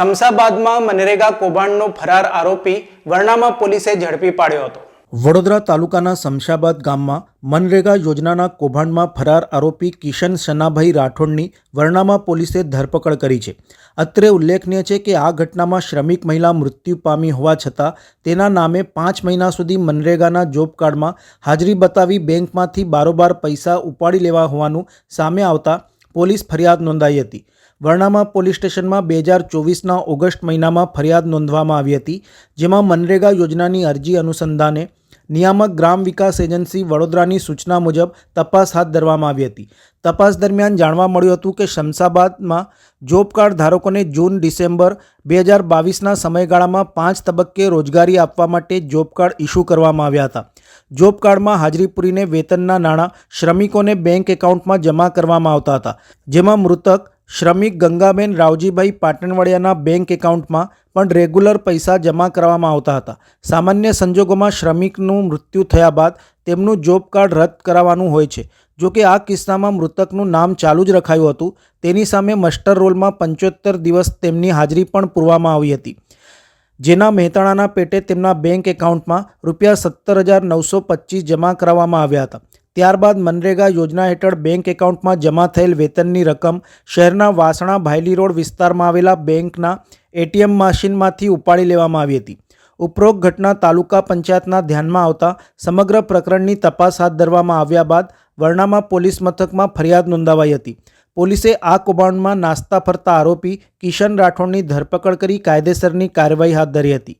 શમશાબાદમાં મનરેગા કૌભાંડનો ફરાર આરોપી વર્ણામા પોલીસે ઝડપી પાડ્યો હતો. વડોદરા તાલુકાના શમશાબાદ ગામમાં મનરેગા યોજનાના કૌભાંડમાં ફરાર આરોપી કિશન સનાભાઈ રાઠોડની વર્ણામાં પોલીસે ધરપકડ કરી છે. અત્રે ઉલ્લેખનીય છે કે આ ઘટનામાં શ્રમિક મહિલા મૃત્યુ પામી હોવા છતાં તેના નામે પાંચ મહિના સુધી મનરેગાના જોબ કાર્ડમાં હાજરી બતાવી બેંકમાંથી બારોબાર પૈસા ઉપાડી લેવા હોવાનું સામે આવતા પોલીસ ફરિયાદ નોંધાઈ હતી. વર્ણામાં પોલીસ સ્ટેશનમાં બે હજાર ચોવીસના ઓગસ્ટ મહિનામાં ફરિયાદ નોંધવામાં આવી હતી, જેમાં મનરેગા યોજનાની અરજી અનુસંધાને નિયામક ગ્રામ વિકાસ એજન્સી વડોદરાની સૂચના મુજબ તપાસ હાથ ધરવામાં આવી હતી. તપાસ દરમિયાન જાણવા મળ્યું હતું કે શમશાબાદમાં જોબ કાર્ડ ધારકોને જૂન ડિસેમ્બર બે હજાર બાવીસના સમયગાળામાં પાંચ તબક્કે રોજગારી આપવા માટે જોબ કાર્ડ ઇસ્યુ કરવામાં આવ્યા હતા. જોબ કાર્ડમાં હાજરી પૂરીને વેતનના નાણાં શ્રમિકોને બેંક એકાઉન્ટમાં જમા કરવામાં આવતા હતા, જેમાં મૃતક શ્રમિક ગંગાબેન રાવજીભાઈ પાટણવાડિયાના બેંક એકાઉન્ટમાં પણ રેગ્યુલર પૈસા જમા કરવામાં આવતા હતા. સામાન્ય સંજોગોમાં શ્રમિકનું મૃત્યુ થયા બાદ તેમનું જોબ કાર્ડ રદ કરાવવાનું હોય છે. જો કે આ કિસ્સામાં મૃતકનું નામ ચાલુ જ રખાયું હતું. તેની સામે મસ્ટર રોલમાં પંચોતેર દિવસ તેમની હાજરી પણ પૂરવામાં આવી હતી. જેના મહેતાણાના પેટે તેમના બેંક એકાઉન્ટમાં રૂપિયા સત્તર હજાર નવસો પચીસ જમા કરાવવામાં આવ્યા હતા. ત્યારબાદ મનરેગા યોજના હેઠળ બેંક એકાઉન્ટમાં જમા થયેલ વેતનની રકમ શહેરના વાસણા ભાયલી રોડ વિસ્તારમાં આવેલા બેંકના એટીએમ મશીનમાંથી ઉપાડી લેવામાં આવી હતી. ઉપરોક્ત ઘટના તાલુકા પંચાયતના ધ્યાનમાં આવતા સમગ્ર પ્રકરણની તપાસ હાથ ધરવામાં આવ્યા બાદ વર્ણામાં પોલીસ મથકમાં ફરિયાદ નોંધાવાઈ હતી. પોલીસે આ કૌભાંડમાં નાસ્તા ફરતા આરોપી કિશન રાઠોડની ધરપકડ કરી કાયદેસરની કાર્યવાહી હાથ ધરી હતી.